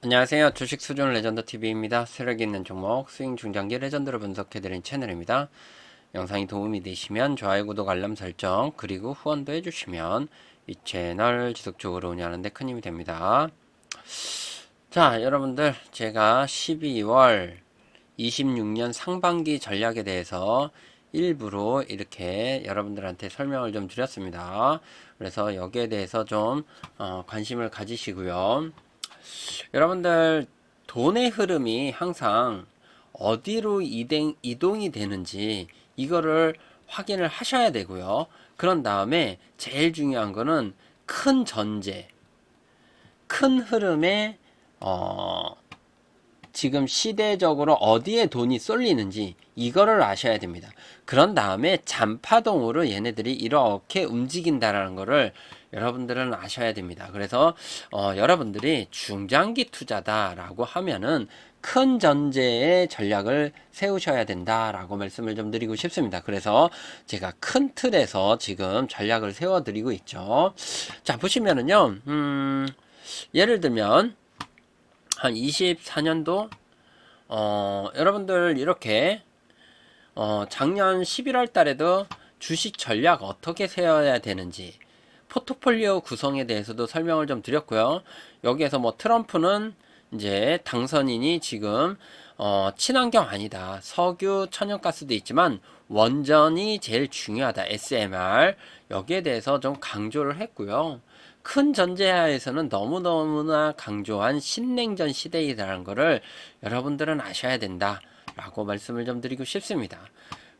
안녕하세요. 주식 수준 레전드 TV입니다. 세력 있는 종목 스윙 중장기 레전드를 분석해드린 채널입니다. 영상이 도움이 되시면 좋아요, 구독, 알람 설정 그리고 후원도 해주시면 이 채널 지속적으로 운영하는데 큰 힘이 됩니다. 자, 여러분들 제가 12월 26년 상반기 전략에 대해서 일부러 이렇게 여러분들한테 설명을 좀 드렸습니다. 그래서 여기에 대해서 좀 어, 관심을 가지시고요. 여러분들 돈의 흐름이 항상 어디로 이동, 이동이 되는지 이거를 확인을 하셔야 되고요. 그런 다음에 제일 중요한 거는 큰 전제, 큰 흐름에 어, 지금 시대적으로 어디에 돈이 쏠리는지 이거를 아셔야 됩니다. 그런 다음에 잔파동으로 얘네들이 이렇게 움직인다라는 거를 여러분들은 아셔야 됩니다. 그래서 어, 여러분들이 중장기 투자다라고 하면은 큰 전제의 전략을 세우셔야 된다라고 말씀을 좀 드리고 싶습니다. 그래서 제가 큰 틀에서 지금 전략을 세워 드리고 있죠. 자 보시면은요, 음, 예를 들면 한 24년도 어, 여러분들 이렇게 어, 작년 11월 달에도 주식 전략 어떻게 세워야 되는지 포트폴리오 구성에 대해서도 설명을 좀 드렸고요. 여기에서 뭐 트럼프는 이제 당선인이 지금 어, 친환경 아니다. 석유, 천연가스도 있지만 원전이 제일 중요하다. SMR 여기에 대해서 좀 강조를 했고요. 큰 전제하에서는 너무너무나 강조한 신냉전 시대이라는 것을 여러분들은 아셔야 된다. 라고 말씀을 좀 드리고 싶습니다.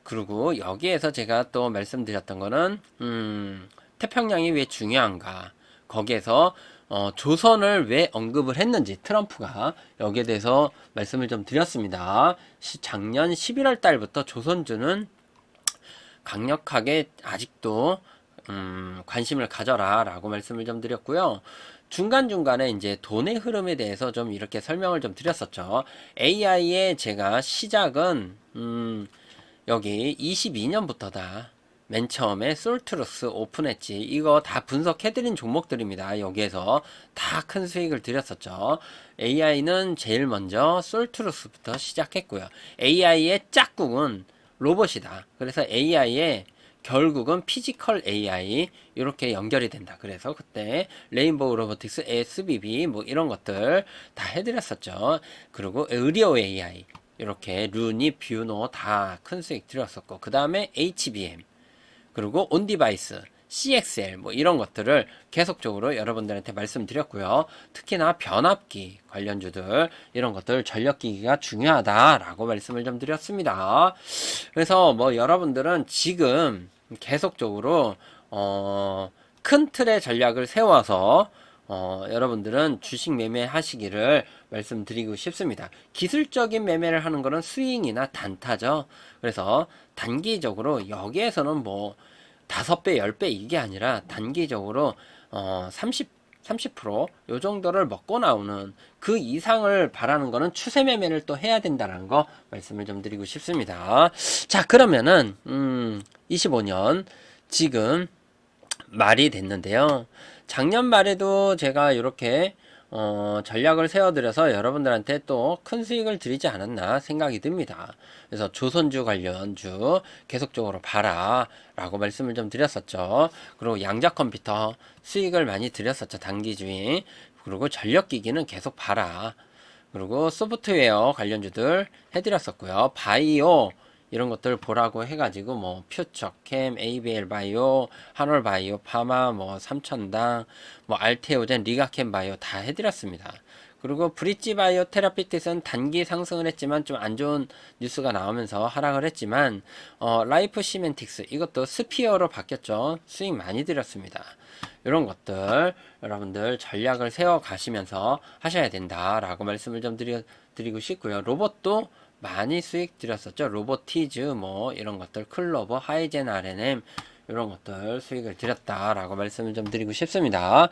그리고 여기에서 제가 또 말씀드렸던 거는, 음, 태평양이 왜 중요한가. 거기에서 어, 조선을 왜 언급을 했는지 트럼프가 여기에 대해서 말씀을 좀 드렸습니다. 시, 작년 11월 달부터 조선주는 강력하게 아직도 음, 관심을 가져라 라고 말씀을 좀 드렸고요. 중간중간에 이제 돈의 흐름에 대해서 좀 이렇게 설명을 좀 드렸었죠. AI의 제가 시작은, 음, 여기 22년부터다. 맨 처음에 솔트루스 오픈했지. 이거 다 분석해드린 종목들입니다. 여기에서 다 큰 수익을 드렸었죠. AI는 제일 먼저 솔트루스부터 시작했고요. AI의 짝꿍은 로봇이다. 그래서 AI의 결국은 피지컬 AI 이렇게 연결이 된다. 그래서 그때 레인보우 로보틱스, SBB 뭐 이런 것들 다 해드렸었죠. 그리고 의료 AI 이렇게 루니, 뷰노 다 큰 수익 드렸었고 그 다음에 HBM 그리고 온 디바이스 CXL 뭐 이런 것들을 계속적으로 여러분들한테 말씀드렸고요. 특히나 변압기 관련주들 이런 것들 전력기기가 중요하다라고 말씀을 좀 드렸습니다. 그래서 뭐 여러분들은 지금 계속적으로 어, 큰 틀의 전략을 세워서 어, 여러분들은 주식 매매 하시기를 말씀드리고 싶습니다. 기술적인 매매를 하는 거는 스윙이나 단타죠. 그래서 단기적으로 여기에서는 뭐 다섯 배, 열 배 이게 아니라 단기적으로 어, 30 30%요 정도를 먹고 나오는 그 이상을 바라는 거는 추세 매매를 또 해야 된다는 거 말씀을 좀 드리고 싶습니다. 자, 그러면은 음, 25년 지금 말이 됐는데요. 작년 말에도 제가 이렇게 어, 전략을 세워드려서 여러분들한테 또 큰 수익을 드리지 않았나 생각이 듭니다. 그래서 조선주 관련주 계속적으로 봐라 라고 말씀을 좀 드렸었죠. 그리고 양자 컴퓨터 수익을 많이 드렸었죠. 단기주의. 그리고 전력기기는 계속 봐라. 그리고 소프트웨어 관련주들 해드렸었고요. 바이오 이런 것들 보라고 해가지고 뭐 퓨처 캠, ABL 바이오, 한올 바이오, 파마, 뭐 삼천당, 뭐 알테오젠, 리가캠 바이오 다 해드렸습니다. 그리고 브릿지 바이오 테라피틱스는 단기 상승을 했지만 좀 안 좋은 뉴스가 나오면서 하락을 했지만 어, 라이프 시멘틱스 이것도 스피어로 바뀌었죠. 수익 많이 드렸습니다. 이런 것들 여러분들 전략을 세워 가시면서 하셔야 된다라고 말씀을 좀 드리, 드리고 싶고요. 로봇도 많이 수익 드렸었죠. 로보티즈 뭐 이런 것들 클로버, 하이젠 RNM 이런 것들 수익을 드렸다라고 말씀을 좀 드리고 싶습니다.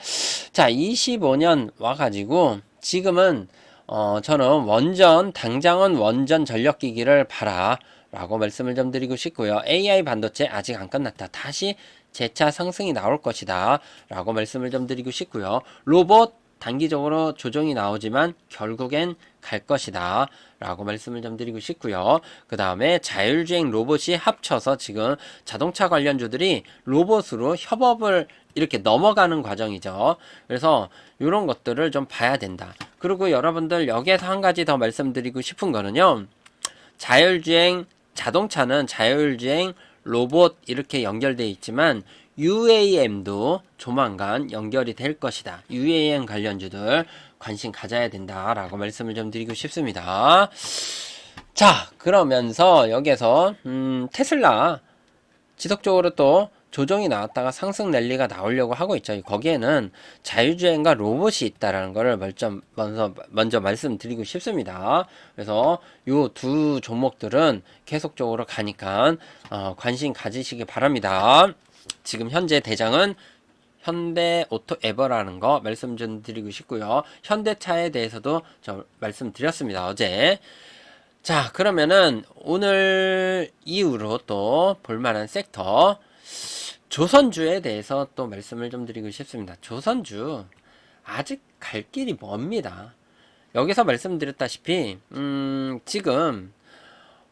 자, 25년 와가지고 지금은 어, 저는 원전 당장은 원전 전력기기를 봐라 라고 말씀을 좀 드리고 싶고요. AI 반도체 아직 안 끝났다. 다시 재차 상승이 나올 것이다 라고 말씀을 좀 드리고 싶고요. 로봇 단기적으로 조정이 나오지만 결국엔 갈 것이다. 라고 말씀을 좀 드리고 싶고요. 그 다음에 자율주행 로봇이 합쳐서 지금 자동차 관련주들이 로봇으로 협업을 이렇게 넘어가는 과정이죠. 그래서 이런 것들을 좀 봐야 된다. 그리고 여러분들 여기에서 한 가지 더 말씀드리고 싶은 거는요. 자율주행 자동차는 자율주행 로봇 이렇게 연결되어 있지만 UAM도 조만간 연결이 될 것이다. UAM 관련주들 관심 가져야 된다라고 말씀을 좀 드리고 싶습니다. 자, 그러면서 여기서 음, 테슬라 지속적으로 또 조정이 나왔다가 상승 랠리가 나오려고 하고 있죠. 거기에는 자율주행과 로봇이 있다라는 것을 먼저, 먼저, 먼저 말씀드리고 싶습니다. 그래서 요 두 종목들은 계속적으로 가니까 어, 관심 가지시기 바랍니다. 지금 현재 대장은 현대 오토 에버라는 거 말씀 좀 드리고 싶고요. 현대차에 대해서도 저 말씀드렸습니다. 어제. 자, 그러면은 오늘 이후로 또 볼만한 섹터 조선주에 대해서 또 말씀을 좀 드리고 싶습니다. 조선주 아직 갈 길이 멉니다. 여기서 말씀드렸다시피 음, 지금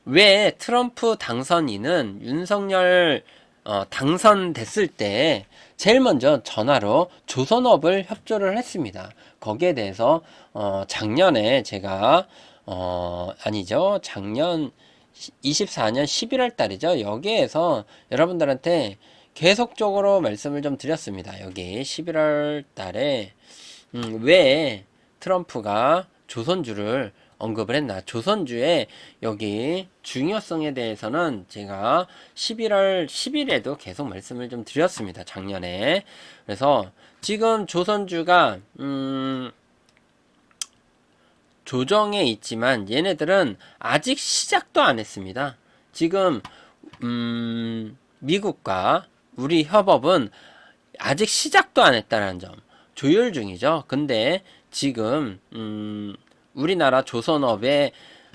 왜 트럼프 당선인은 윤석열 어, 당선됐을 때 제일 먼저 전화로 조선업을 협조를 했습니다. 거기에 대해서 어, 작년에 제가 어, 아니죠. 작년 24년 11월 달이죠. 여기에서 여러분들한테 계속적으로 말씀을 좀 드렸습니다. 여기 11월 달에 음, 왜 트럼프가 조선주를 언급을 했나. 조선주의 여기 중요성에 대해서는 제가 11월 10일에도 계속 말씀을 좀 드렸습니다. 작년에. 그래서 지금 조선주가, 음, 조정에 있지만 얘네들은 아직 시작도 안 했습니다. 지금, 음, 미국과 우리 협업은 아직 시작도 안 했다는 점. 조율 중이죠. 근데 지금, 음, 우리나라 조선업에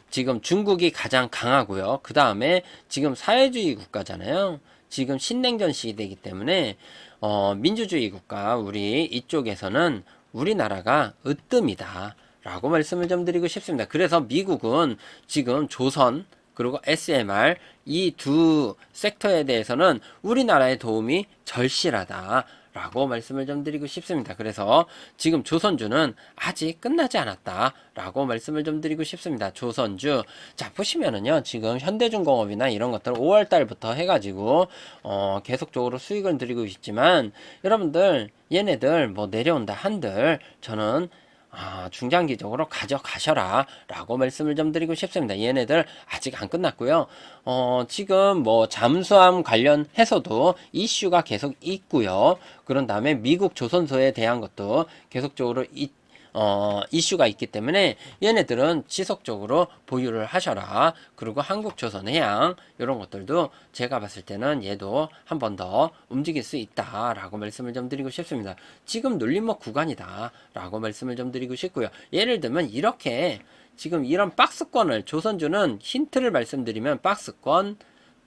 지금 중국이 가장 강하고요. 그 다음에 지금 사회주의 국가잖아요. 지금 신냉전 시대이기 때문에 어, 민주주의 국가 우리 이쪽에서는 우리나라가 으뜸이다. 라고 말씀을 좀 드리고 싶습니다. 그래서 미국은 지금 조선 그리고 SMR 이 두 섹터에 대해서는 우리나라의 도움이 절실하다. 라고 말씀을 좀 드리고 싶습니다. 그래서 지금 조선주는 아직 끝나지 않았다. 라고 말씀을 좀 드리고 싶습니다. 조선주. 자, 보시면은요, 지금 현대중공업이나 이런 것들 5월 달부터 해가지고, 어, 계속적으로 수익을 드리고 있지만, 여러분들, 얘네들 뭐 내려온다 한들, 저는 아, 중장기적으로 가져가셔라 라고 말씀을 좀 드리고 싶습니다. 얘네들 아직 안 끝났고요. 어, 지금 뭐 잠수함 관련해서도 이슈가 계속 있고요. 그런 다음에 미국 조선소에 대한 것도 계속적으로 있 어, 이슈가 있기 때문에 얘네들은 지속적으로 보유를 하셔라. 그리고 한국조선해양 이런 것들도 제가 봤을 때는 얘도 한 번 더 움직일 수 있다라고 말씀을 좀 드리고 싶습니다. 지금 눌림목 구간이다라고 말씀을 좀 드리고 싶고요. 예를 들면 이렇게 지금 이런 박스권을 조선주는 힌트를 말씀드리면 박스권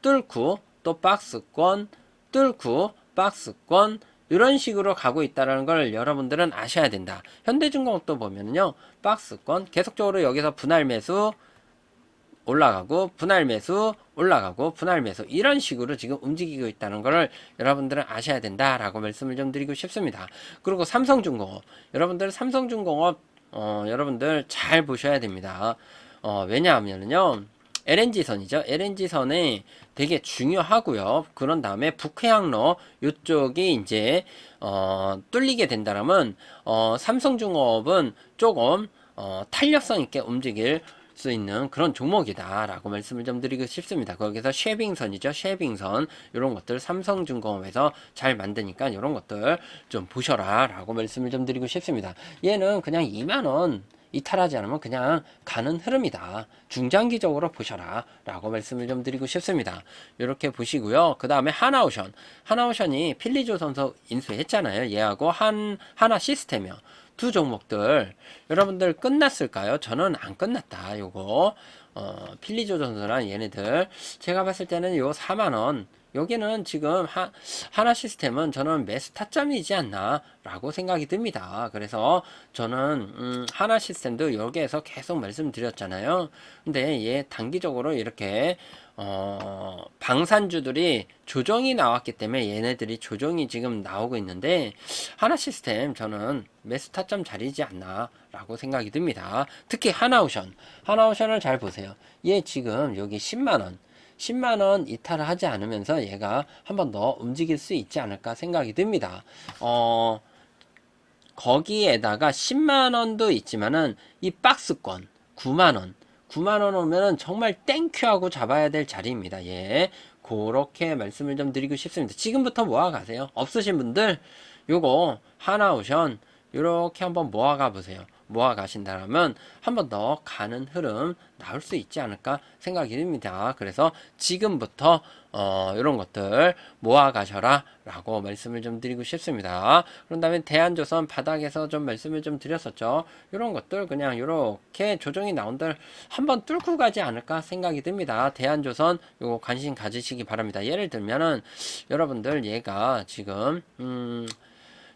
뚫고 또 박스권 뚫고 박스권 이런 식으로 가고 있다는 걸 여러분들은 아셔야 된다. 현대중공업도 보면요. 박스권 계속적으로 여기서 분할 매수 올라가고 분할 매수 올라가고 분할 매수 이런 식으로 지금 움직이고 있다는 것을 여러분들은 아셔야 된다라고 말씀을 좀 드리고 싶습니다. 그리고 삼성중공업 여러분들 삼성중공업 어, 여러분들 잘 보셔야 됩니다. 어, 왜냐하면요. LNG선이죠. LNG선에 되게 중요하고요. 그런 다음에 북해항로 이쪽이 이제 어, 뚫리게 된다면 어, 삼성중업은 조금 어, 탄력성 있게 움직일 수 있는 그런 종목이다라고 말씀을 좀 드리고 싶습니다. 거기서 쉐빙선이죠. 쉐빙선 이런 것들 삼성중공업에서 잘 만드니까 이런 것들 좀 보셔라라고 말씀을 좀 드리고 싶습니다. 얘는 그냥 2만 원 이탈하지 않으면 그냥 가는 흐름이다. 중장기적으로 보셔라. 라고 말씀을 좀 드리고 싶습니다. 이렇게 보시고요. 그 다음에 하나오션. 하나오션이 필리조 선수 인수했잖아요. 얘하고 한, 하나 시스템이요. 두 종목들. 여러분들 끝났을까요? 저는 안 끝났다. 요거. 어, 필리조 선수랑 얘네들. 제가 봤을 때는 요 4만 원. 여기는 지금 하, 하나 시스템은 저는 매수 타점이지 않나 라고 생각이 듭니다. 그래서 저는 음, 하나 시스템도 여기에서 계속 말씀드렸잖아요. 근데 얘 단기적으로 이렇게 어, 방산주들이 조정이 나왔기 때문에 얘네들이 조정이 지금 나오고 있는데 하나 시스템 저는 매수 타점 자리지 않나 라고 생각이 듭니다. 특히 하나오션, 하나오션을 잘 보세요. 얘 지금 여기 10만 원. 10만원 이탈을 하지 않으면서 얘가 한 번 더 움직일 수 있지 않을까 생각이 듭니다. 어, 거기에다가 10만원도 있지만은 이 박스권 9만원 9만원 오면은 정말 땡큐하고 잡아야 될 자리입니다. 예. 그렇게 말씀을 좀 드리고 싶습니다. 지금부터 모아가세요. 없으신 분들 요거 하나 오션 요렇게 한번 모아가 보세요. 모아 가신다면 한 번 더 가는 흐름 나올 수 있지 않을까 생각이 듭니다. 그래서 지금부터 어, 이런 것들 모아 가셔라 라고 말씀을 좀 드리고 싶습니다. 그런 다음에 대한조선 바닥에서 좀 말씀을 좀 드렸었죠. 이런 것들 그냥 이렇게 조정이 나온들 한번 뚫고 가지 않을까 생각이 듭니다. 대한조선 요거 관심 가지시기 바랍니다. 예를 들면은 여러분들 얘가 지금 음,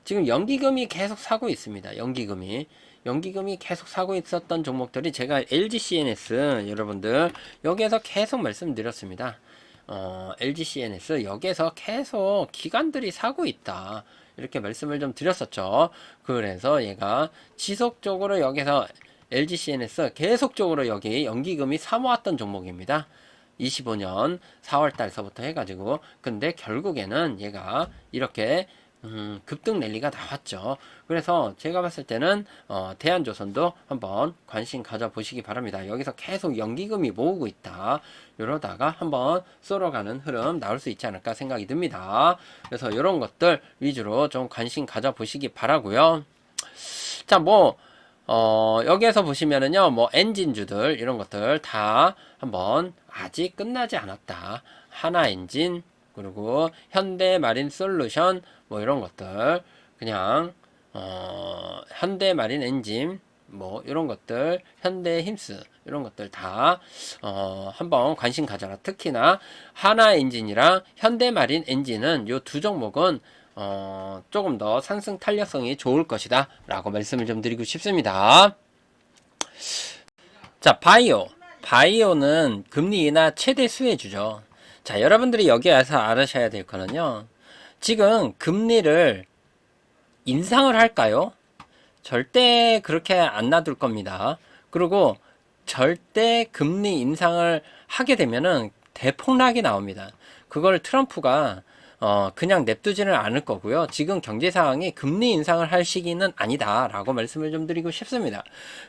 지금 연기금이 계속 사고 있습니다. 연기금이. 연기금이 계속 사고 있었던 종목들이 제가 LG CNS 여러분들 여기에서 계속 말씀드렸습니다. 어, LG CNS 여기에서 계속 기관들이 사고 있다. 이렇게 말씀을 좀 드렸었죠. 그래서 얘가 지속적으로 여기서 LG CNS 계속적으로 여기 연기금이 사모았던 종목입니다. 25년 4월 달서부터 해가지고 근데 결국에는 얘가 이렇게 음, 급등 랠리가 나왔죠. 그래서 제가 봤을 때는 어, 대한조선도 한번 관심 가져보시기 바랍니다. 여기서 계속 연기금이 모으고 있다. 이러다가 한번 쏠어가는 흐름 나올 수 있지 않을까 생각이 듭니다. 그래서 이런 것들 위주로 좀 관심 가져보시기 바라고요. 자, 뭐 어, 여기에서 보시면은요, 뭐, 엔진주들, 이런 것들 다 한번 아직 끝나지 않았다. 하나 엔진, 그리고 현대 마린 솔루션, 뭐, 이런 것들, 그냥, 어, 현대 마린 엔진, 뭐, 이런 것들, 현대 힘스, 이런 것들 다, 어, 한번 관심 가져라. 특히나, 하나 엔진이랑 현대 마린 엔진은 요 두 종목은 어, 조금 더 상승 탄력성이 좋을 것이다. 라고 말씀을 좀 드리고 싶습니다. 자, 바이오. 바이오는 금리 인하 최대 수혜주죠. 자, 여러분들이 여기 와서 알으셔야 될 거는요. 지금 금리를 인상을 할까요? 절대 그렇게 안 놔둘 겁니다. 그리고 절대 금리 인상을 하게 되면은 대폭락이 나옵니다. 그걸 트럼프가 어, 그냥 냅두지는 않을 거고요. 지금 경제 상황이 금리 인상을 할 시기는 아니다라고 말씀을 좀 드리고 싶습니다.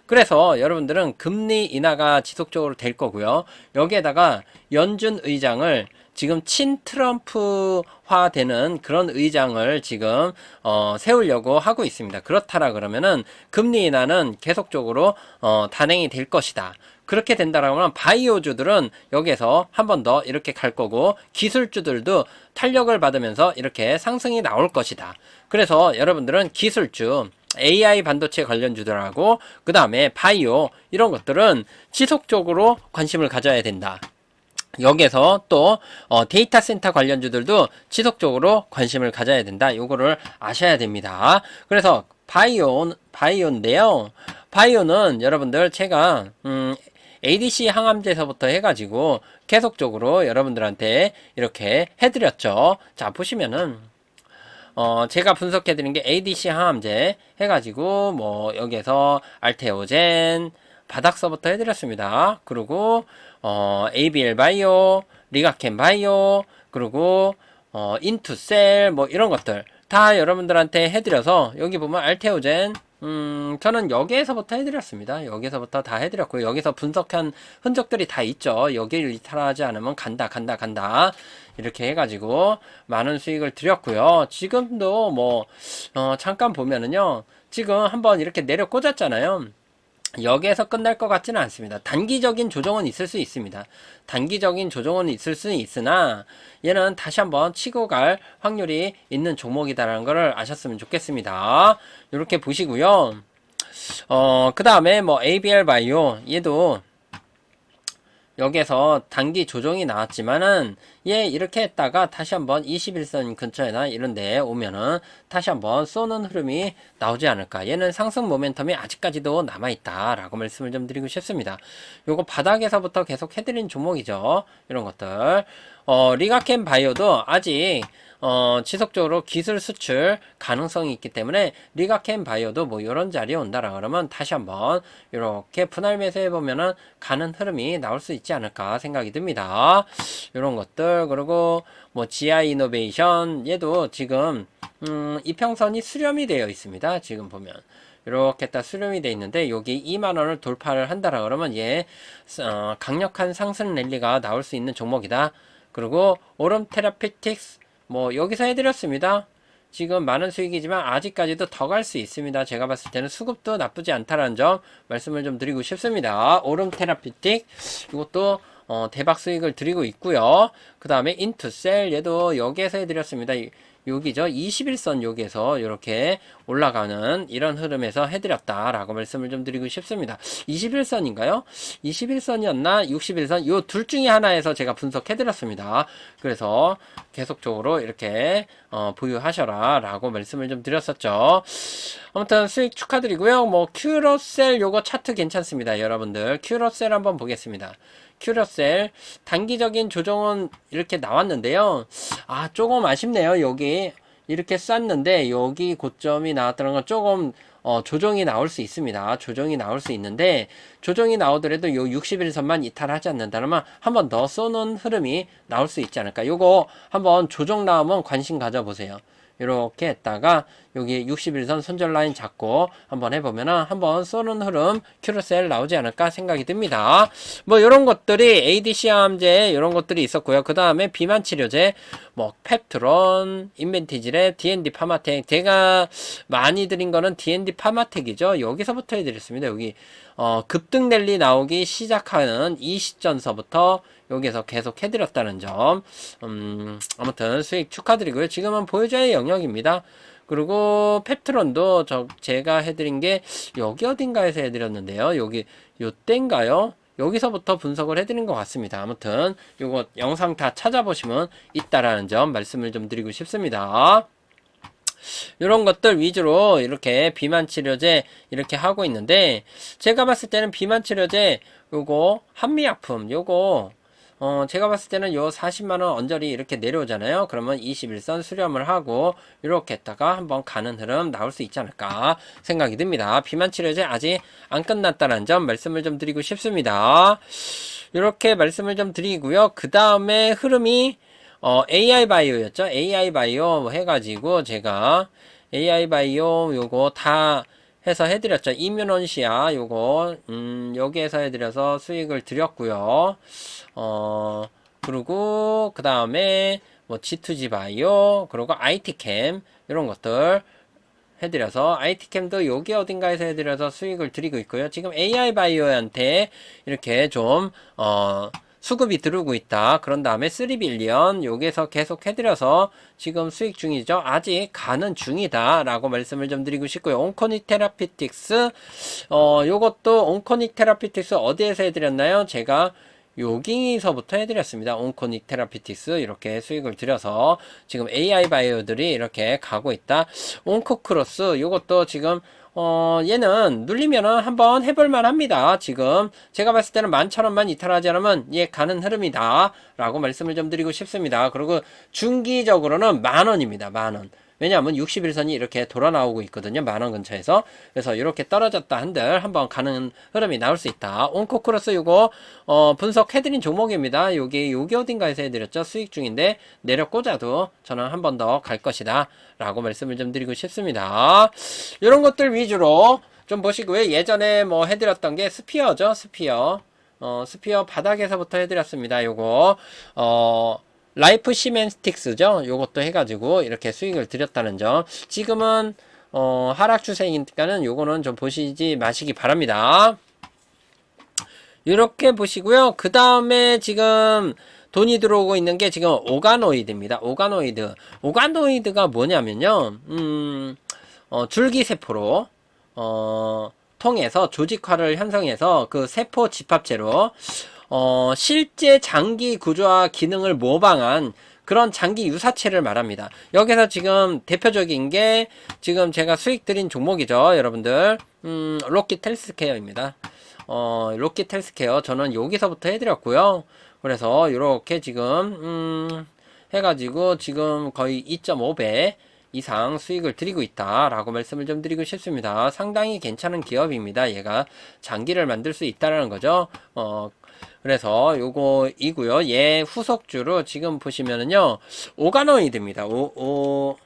그래서 여러분들은 금리 인하가 지속적으로 될 거고요. 여기에다가 연준 의장을 지금 친 트럼프화 되는 그런 의장을 지금 어, 세우려고 하고 있습니다. 그렇다라 그러면은 금리 인하는 계속적으로 어, 단행이 될 것이다. 그렇게 된다라면 바이오주들은 여기에서 한 번 더 이렇게 갈 거고 기술주들도 탄력을 받으면서 이렇게 상승이 나올 것이다. 그래서 여러분들은 기술주 AI 반도체 관련주들하고 그 다음에 바이오 이런 것들은 지속적으로 관심을 가져야 된다. 여기에서 또 어, 데이터 센터 관련주들도 지속적으로 관심을 가져야 된다. 요거를 아셔야 됩니다. 그래서 바이오 바이오인데요. 바이오는 여러분들 제가 음, ADC 항암제에서부터 해가지고 계속적으로 여러분들한테 이렇게 해드렸죠. 자 보시면은 어, 제가 분석해드린 게 ADC 항암제 해가지고, 뭐, 여기에서 알테오젠, 바닥서부터 해드렸습니다. 그리고, 어, ABL 바이오, 리가켄 바이오, 그리고, 어, 인투셀, 뭐, 이런 것들 다 여러분들한테 해드려서, 여기 보면 알테오젠, 음, 저는 여기에서부터 해드렸습니다. 여기서부터 다 해드렸고요. 여기서 분석한 흔적들이 다 있죠. 여기를 이탈하지 않으면 간다, 간다, 간다. 이렇게 해가지고 많은 수익을 드렸고요. 지금도 뭐, 어, 잠깐 보면은요. 지금 한번 이렇게 내려 꽂았잖아요. 여기에서 끝날 것 같지는 않습니다. 단기적인 조정은 있을 수 있습니다. 단기적인 조정은 있을 수 있으나 얘는 다시 한번 치고 갈 확률이 있는 종목이다라는 것을 아셨으면 좋겠습니다. 이렇게 보시고요. 어, 그 다음에 뭐 ABL 바이오 얘도 여기서 단기 조정이 나왔지만은 얘 이렇게 했다가 다시 한번 21선 근처에나 이런 데 오면은 다시 한번 쏘는 흐름이 나오지 않을까. 얘는 상승 모멘텀이 아직까지도 남아있다 라고 말씀을 좀 드리고 싶습니다. 요거 바닥에서부터 계속 해드린 종목이죠. 이런 것들. 어 리가켄 바이오도 아직 어, 지속적으로 기술 수출 가능성이 있기 때문에 리가켄 바이오도 뭐 이런 자리에 온다라 그러면 다시 한번 이렇게 분할 매수해 보면은 가는 흐름이 나올 수 있지 않을까 생각이 듭니다. 이런 것들 그리고 뭐 GI 이노베이션 얘도 지금 음, 이평선이 수렴이 되어 있습니다. 지금 보면 이렇게 딱 수렴이 돼 있는데 여기 2만 원을 돌파를 한다라 그러면 얘 어, 강력한 상승 랠리가 나올 수 있는 종목이다. 그리고 오름 테라피틱스 뭐 여기서 해드렸습니다. 지금 많은 수익이지만 아직까지도 더 갈 수 있습니다. 제가 봤을 때는 수급도 나쁘지 않다라는 점 말씀을 좀 드리고 싶습니다. 오름 테라피틱 이것도 어, 대박 수익을 드리고 있고요. 그 다음에 인투셀 얘도 여기에서 해드렸습니다. 이- 여기죠. 21선 여기에서 이렇게 올라가는 이런 흐름에서 해드렸다라고 말씀을 좀 드리고 싶습니다. 21선인가요? 21선이었나? 61선? 요 둘 중에 하나에서 제가 분석해드렸습니다. 그래서 계속적으로 이렇게 어, 보유하셔라 라고 말씀을 좀 드렸었죠. 아무튼 수익 축하드리고요. 뭐 큐로셀 요거 차트 괜찮습니다. 여러분들 큐로셀 한번 보겠습니다. 큐러셀 단기적인 조정은 이렇게 나왔는데요. 아 조금 아쉽네요. 여기 이렇게 쌌는데 여기 고점이 나왔다는 건 조금 어, 조정이 나올 수 있습니다. 조정이 나올 수 있는데 조정이 나오더라도 요 60일선만 이탈하지 않는다면 한번 더 쏘는 흐름이 나올 수 있지 않을까. 요거 한번 조정 나오면 관심 가져보세요. 이렇게 했다가 여기 61선 손절 라인 잡고 한번 해보면은 한번 쏘는 흐름 큐로셀 나오지 않을까 생각이 듭니다. 뭐 이런 것들이 ADC 암제 이런 것들이 있었고요. 그 다음에 비만 치료제 뭐 펩트론, 인벤티지랩, D&D 파마텍 제가 많이 드린 거는 D&D 파마텍이죠. 여기서부터 해드렸습니다. 여기 어, 급등 랠리 나오기 시작하는 이 시점서부터 여기서 계속 해드렸다는 점, 음, 아무튼 수익 축하드리고요. 지금은 보유자의 영역입니다. 그리고 펩트론도 저 제가 해드린 게 여기 어딘가에서 해드렸는데요. 여기 요때인가요? 여기서부터 분석을 해드린 것 같습니다. 아무튼 요거 영상 다 찾아보시면 있다라는 점 말씀을 좀 드리고 싶습니다. 이런 것들 위주로 이렇게 비만 치료제 이렇게 하고 있는데 제가 봤을 때는 비만 치료제 요거 한미약품 요거 어 제가 봤을 때는 요 40만원 언저리 이렇게 내려오잖아요. 그러면 21선 수렴을 하고 이렇게 했다가 한번 가는 흐름 나올 수 있지 않을까 생각이 듭니다. 비만 치료제 아직 안 끝났다는 점 말씀을 좀 드리고 싶습니다. 이렇게 말씀을 좀 드리고요. 그 다음에 흐름이 어, AI 바이오였죠. AI 바이오 뭐 해가지고 제가 AI 바이오 요거 다 해서 해드렸죠. 이뮤넌시아 요거 음, 여기에서 해드려서 수익을 드렸고요. 어 그리고 그 다음에 뭐 G2G 바이오 그리고 IT캠 이런 것들 해드려서 IT캠도 여기 어딘가에서 해드려서 수익을 드리고 있고요. 지금 AI 바이오한테 이렇게 좀 어. 수급이 들어오고 있다. 그런 다음에 3빌리언 여기에서 계속 해드려서 지금 수익 중이죠. 아직 가는 중이다. 라고 말씀을 좀 드리고 싶고요. 온코닉 테라피틱스 어 요것도 온코닉 테라피틱스 어디에서 해드렸나요? 제가 여기서부터 해드렸습니다. 온코닉 테라피틱스 이렇게 수익을 들여서 지금 AI 바이오들이 이렇게 가고 있다. 온코크로스 요것도 지금 어, 얘는 눌리면은 한번 해볼만 합니다. 지금 제가 봤을 때는 만천원만 이탈하지 않으면 얘 가는 흐름이다. 라고 말씀을 좀 드리고 싶습니다. 그리고 중기적으로는 만원입니다. 만원. 왜냐하면 61선이 이렇게 돌아 나오고 있거든요. 만원 근처에서. 그래서 이렇게 떨어졌다 한들 한번 가는 흐름이 나올 수 있다. 온코 크로스 요거 어, 분석해드린 종목입니다. 여기 여기 어딘가에서 해드렸죠. 수익 중인데 내려 꽂아도 저는 한 번 더 갈 것이다. 라고 말씀을 좀 드리고 싶습니다. 이런 것들 위주로 좀 보시고요. 예전에 뭐 해드렸던 게 스피어죠. 스피어. 어, 스피어 바닥에서부터 해드렸습니다. 요거, 어, 라이프 시멘스틱스죠. 요것도 해가지고 이렇게 수익을 드렸다는 점. 지금은, 어, 하락 추세이니까는 요거는 좀 보시지 마시기 바랍니다. 이렇게 보시고요. 그 다음에 지금 돈이 들어오고 있는 게 지금 오가노이드입니다. 오가노이드. 오가노이드가 뭐냐면요. 음, 어, 줄기세포로, 어, 통해서 조직화를 형성해서 그 세포 집합체로 어, 실제 장기 구조와 기능을 모방한 그런 장기 유사체를 말합니다. 여기서 지금 대표적인 게 지금 제가 수익 드린 종목이죠, 여러분들. 음, 로키 텔스케어입니다. 어, 로키 텔스케어 저는 여기서부터 해드렸고요. 그래서 이렇게 지금 음, 해가지고 지금 거의 2.5배 이상 수익을 드리고 있다라고 말씀을 좀 드리고 싶습니다. 상당히 괜찮은 기업입니다. 얘가 장기를 만들 수 있다라는 거죠. 어, 그래서 요거이고요. 얘 후속주로 지금 보시면은요. 오가노이드입니다. 오, 오,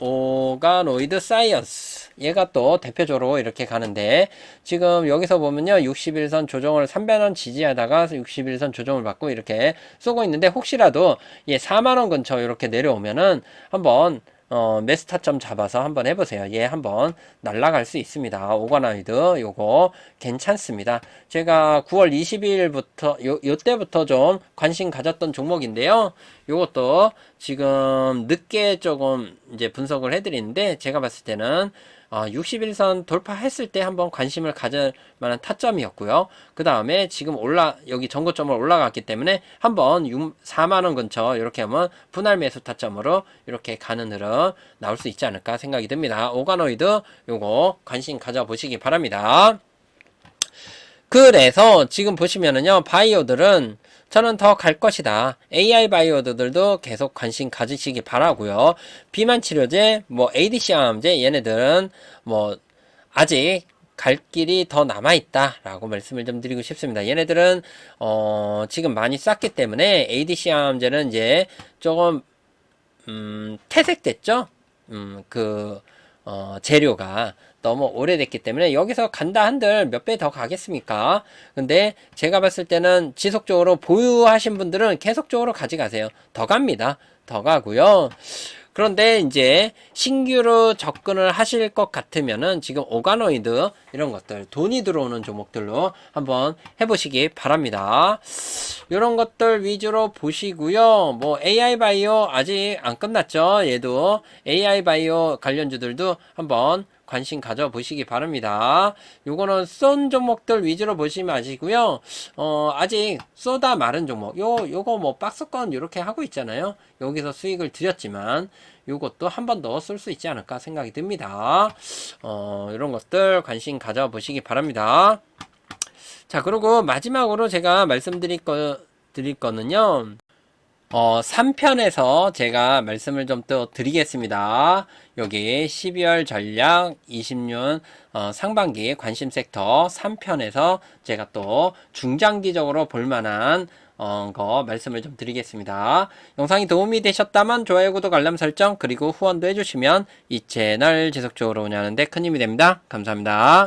오가노이드 사이언스. 얘가 또 대표적으로 이렇게 가는데 지금 여기서 보면요. 61선 조정을 300원 지지하다가 61선 조정을 받고 이렇게 쏘고 있는데 혹시라도 얘 4만원 근처 이렇게 내려오면은 한번 어, 메스타점 잡아서 한번 해보세요. 얘 한번 날라갈 수 있습니다. 오가나이드 요거 괜찮습니다. 제가 9월 20일부터 요, 요 때부터 좀 관심 가졌던 종목인데요. 요것도 지금 늦게 조금 이제 분석을 해드리는데 제가 봤을 때는 어, 61선 돌파했을 때 한번 관심을 가질 만한 타점이었고요. 그 다음에 지금 올라, 여기 전고점을 올라갔기 때문에 한번 6, 4만원 근처 이렇게 하면 분할 매수 타점으로 이렇게 가는 흐름 나올 수 있지 않을까 생각이 듭니다. 오가노이드 요거 관심 가져보시기 바랍니다. 그래서 지금 보시면은요, 바이오들은 저는 더 갈 것이다. AI 바이오들도 계속 관심 가지시기 바라고요. 비만 치료제, 뭐 ADC 암제 얘네들은 뭐 아직 갈 길이 더 남아 있다라고 말씀을 좀 드리고 싶습니다. 얘네들은 어 지금 많이 쌌기 때문에 ADC 암제는 이제 조금 음 퇴색됐죠. 음 그 어, 재료가 너무 오래됐기 때문에 여기서 간다 한들 몇 배 더 가겠습니까? 근데 제가 봤을 때는 지속적으로 보유하신 분들은 계속적으로 가져가세요. 더 갑니다. 더 가고요. 그런데 이제 신규로 접근을 하실 것 같으면은 지금 오가노이드 이런 것들 돈이 들어오는 종목들로 한번 해보시기 바랍니다. 이런 것들 위주로 보시고요. 뭐 AI 바이오 아직 안 끝났죠. 얘도 AI 바이오 관련주들도 한번 관심 가져보시기 바랍니다. 요거는 쏜 종목들 위주로 보시면 아시고요. 어, 아직 쏘다 마른 종목. 요, 요거 뭐 박스권 이렇게 하고 있잖아요. 여기서 수익을 드렸지만, 요것도 한 번 더 쓸 수 있지 않을까 생각이 듭니다. 어, 이런 것들 관심 가져보시기 바랍니다. 자, 그리고 마지막으로 제가 말씀드릴 거, 드릴 거는요. 어, 3편에서 제가 말씀을 좀 또 드리겠습니다. 여기 12월 전략 20년 어, 상반기 관심 섹터 3편에서 제가 또 중장기적으로 볼만한 어, 거 말씀을 좀 드리겠습니다. 영상이 도움이 되셨다면 좋아요, 구독, 알람 설정 그리고 후원도 해주시면 이 채널 지속적으로 운영하는데 큰 힘이 됩니다. 감사합니다.